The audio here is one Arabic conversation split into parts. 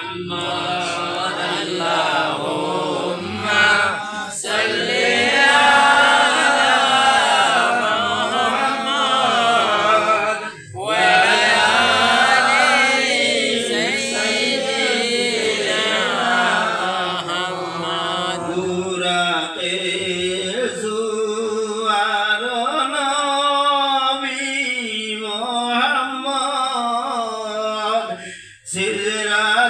محمد اللهم صل على محمد وعلى سيدنا محمد نورك زوار نبي محمد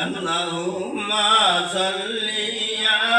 اللهم صل على